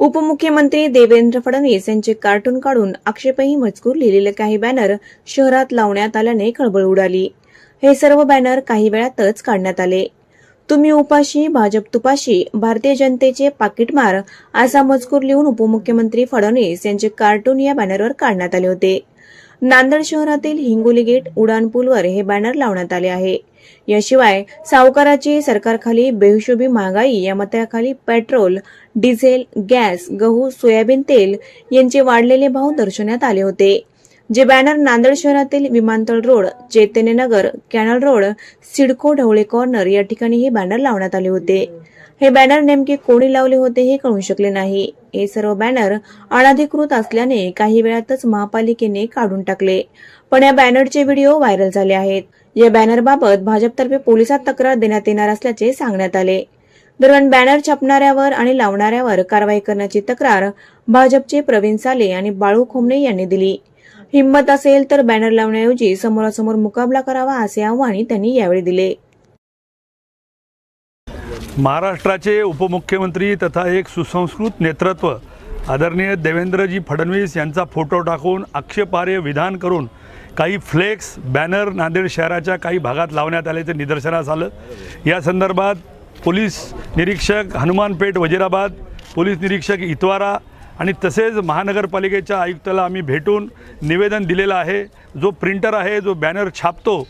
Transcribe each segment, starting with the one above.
उपमुख्यमंत्री देवेंद्र फडणवीस यांचे कार्टून काढून आक्षेपही मजकूर लिहिलेले काही बॅनर शहरात लावण्यात आल्याने खळबळ उडाली. हे सर्व बॅनर काही वेळातच काढण्यात आले. तुम्ही उपाशी भाजप तुपाशी भारतीय जनतेचे पाकिटमार असा मजकूर लिहून उपमुख्यमंत्री फडणवीस यांचे कार्टून या बॅनरवर काढण्यात आले होते. नांदेड शहरातील हिंगोली गेट उड्डाणपूलवर हे बॅनर लावण्यात आले आहे. याशिवाय सावकाराची सरकारखाली बेहिशोबी महागाई या मताखाली पेट्रोल डिझेल गॅस गहू सोयाबीन तेल यांचे वाढलेले भाव दर्शवण्यात आले होते. जे बॅनर नांदेड शहरातील विमानतळ road Chaitanyanagar canal road CIDCO Dhawale corner या ठिकाणी हे बॅनर लावण्यात आले होते. हे बॅनर नेमके कोणी लावले होते हे कळू शकले नाही. हे सर्व बॅनर अनधिकृत असल्याने काही वेळातच महापालिकेने काढून टाकले. पण या बॅनरचे व्हिडिओ व्हायरल झाले आहेत. या बॅनरबाबत भाजपतर्फे पोलिसात तक्रार देण्यात येणार असल्याचे सांगण्यात आले. दरम्यान बॅनर छापणाऱ्यावर आणि लावणाऱ्यावर कारवाई करण्याची तक्रार भाजपचे प्रवीण साले आणि बाळू खोमणे यांनी दिली. हिंमत असेल तर बॅनर लावण्याऐवजी समोरासमोर मुकाबला करावा असे आव्हान त्यांनी यावेळी दिले. महाराष्ट्राचे उपमुख्यमंत्री तथा एक सुसंस्कृत नेतृत्व आदरणीय देवेंद्रजी फडणवीस यांचा फोटो टाकून आक्षेपार्ह विधान करून काही फ्लेक्स बॅनर नांदेड शहराच्या काही भागात लावण्यात आल्याचे निदर्शनास आलं. या संदर्भात पोलीस निरीक्षक हनुमानपेठ वजिराबाद पोलीस निरीक्षक इतवारा आणि तसेच महानगरपालिकेच्या आयुक्ताला आम्ही भेटून निवेदन दिलेलं आहे. जो प्रिंटर आहे जो बॅनर छापतो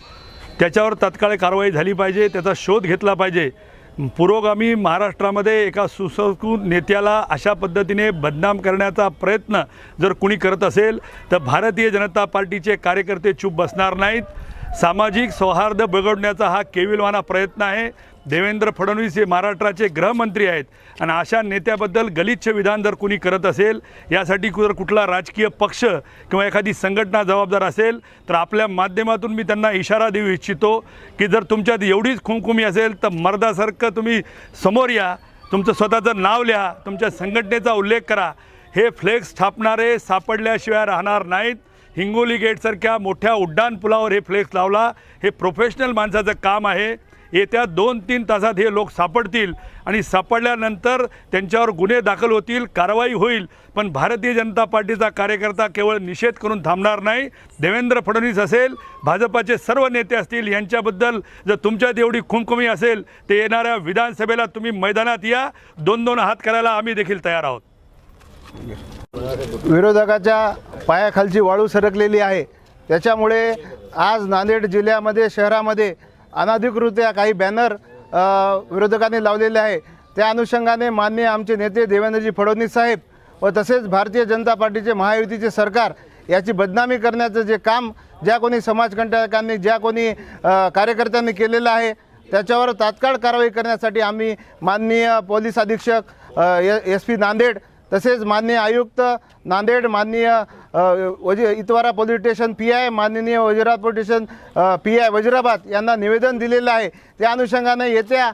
त्याच्यावर तात्काळ कारवाई झाली पाहिजे त्याचा शोध घेतला पाहिजे. पुरोगामी महाराष्ट्रामध्ये एका सुसंस्कृत नेत्याला अशा पद्धतीने बदनाम करण्याचा प्रयत्न जर कुणी करत असेल तर भारतीय जनता पार्टीचे कार्यकर्ते चूप बसणार नाहीत. सामाजिक सौहार्द बिघडण्याचा हा केविलवाना प्रयत्न आहे. देवेंद्र फडणवीस हे महाराष्ट्राचे गृहमंत्री आहेत. आणि अशा नेत्याबद्दल गलिच्छ विधान जर कुणी करत असेल यासाठी जर कुठला राजकीय पक्ष किंवा एखादी संघटना जबाबदार असेल तर आपल्या माध्यमातून मी त्यांना इशारा देऊ इच्छितो की जर तुमच्यात एवढीच खुमखुमी असेल तर मर्दासारखं तुम्ही समोर या तुमचं स्वतःचं नाव लिहा तुमच्या संघटनेचा उल्लेख करा. हे फ्लेक्स छापणारे सापडल्याशिवाय राहणार नाहीत. हिंगोली गेटसारख्या मोठ्या उड्डाणपुलावर हे फ्लेक्स लावला हे प्रोफेशनल माणसाचं काम आहे. येत्या दोन तीन तासात हे लोक सापडतील आणि सापडल्यानंतर त्यांच्यावर गुन्हे दाखल होतील कारवाई होईल. पण भारतीय जनता पार्टीचा कार्यकर्ता केवळ निषेध करून थांबणार नाही. देवेंद्र फडणवीस असेल भाजपाचे सर्व नेते असतील यांच्याबद्दल जर तुमच्यात एवढी खुमखुमी असेल ते येणाऱ्या विधानसभेला तुम्ही मैदानात या. दोन दोन हात करायला आम्ही देखील तयार आहोत. विरोधकाच्या पायाखालची वाळू सरकलेली आहे. त्याच्यामुळे आज नांदेड जिल्ह्यामध्ये शहरामध्ये अनाधिकृत्या काही बॅनर विरोधकांनी लावलेले आहे. त्या अनुषंगाने माननीय आमचे नेते देवेंद्रजी फडणवीस साहेब व तसेच भारतीय जनता पार्टीचे महायुतीचे सरकार याची बदनामी करण्याचं जे काम ज्या कोणी समाजकंटकांनी ज्या कोणी कार्यकर्त्यांनी केलेलं आहे त्याच्यावर तात्काळ कारवाई करण्यासाठी आम्ही माननीय पोलीस अधीक्षक एस पी नांदेड तसेच माननीय आयुक्त नांदेड माननीय वजी Itwara police station P I माननीय Wazirabad police station P I Wazirabad यांना निवेदन दिलेलं आहे. त्या अनुषंगाने येत्या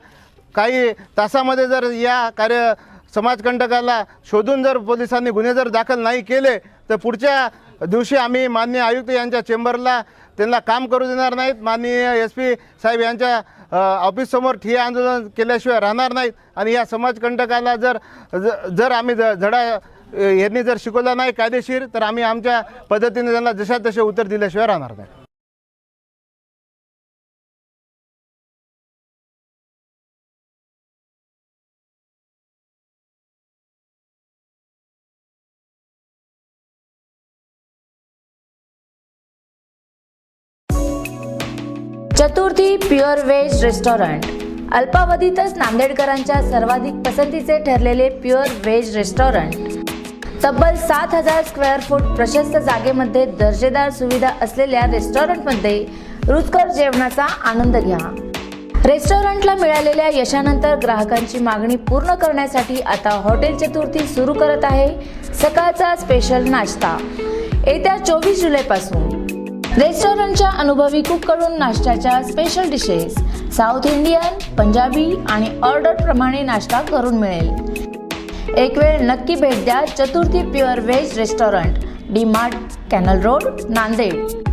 काही तासामध्ये जर या कार्य समाजकंटकाला शोधून जर पोलिसांनी गुन्हे जर दाखल नाही केले तर पुढच्या दिवशी आम्ही माननीय आयुक्त यांच्या चेंबरला त्यांना काम करू देणार नाहीत. माननीय एस पी साहेब यांच्या ऑफिससमोर ठिय्या आंदोलन केल्याशिवाय राहणार नाहीत. आणि या समाजकंटकाला जर जर आम्ही ज- झडा यांनी जर शिकवला नाही कायदेशीर तर आम्ही आमच्या पद्धतीने त्यांना जशा तसे उत्तर दिल्याशिवाय राहणार नाही. Chaturthi pure veg restaurant. अल्पावधीतच नांदेडकरांच्या सर्वाधिक पसंतीचे ठरलेले प्युअर व्हेज रेस्टॉरंट. तब्बल सात हजार स्क्वेअर फूट प्रशस्त जागेमध्ये दर्जेदार सुविधा असलेल्या रेस्टॉरंटमध्ये रुचकर जेवणाचा आनंद घ्या. रेस्टॉरंटला मिळालेल्या यशानंतर ग्राहकांची मागणी पूर्ण करण्यासाठी आता हॉटेल चतुर्थी सुरू करत आहे. सकाळचा स्पेशल नाश्ता. येत्या चोवीस जुलैपासून रेस्टॉरंटच्या अनुभवी कुककडून नाश्त्याच्या special dishes South Indian Punjabi आणि ऑर्डर प्रमाणे नाश्ता करून मिळेल. एक वेळ नक्की भेट द्या Chaturthi pure veg restaurant D Mart canal road Nanded.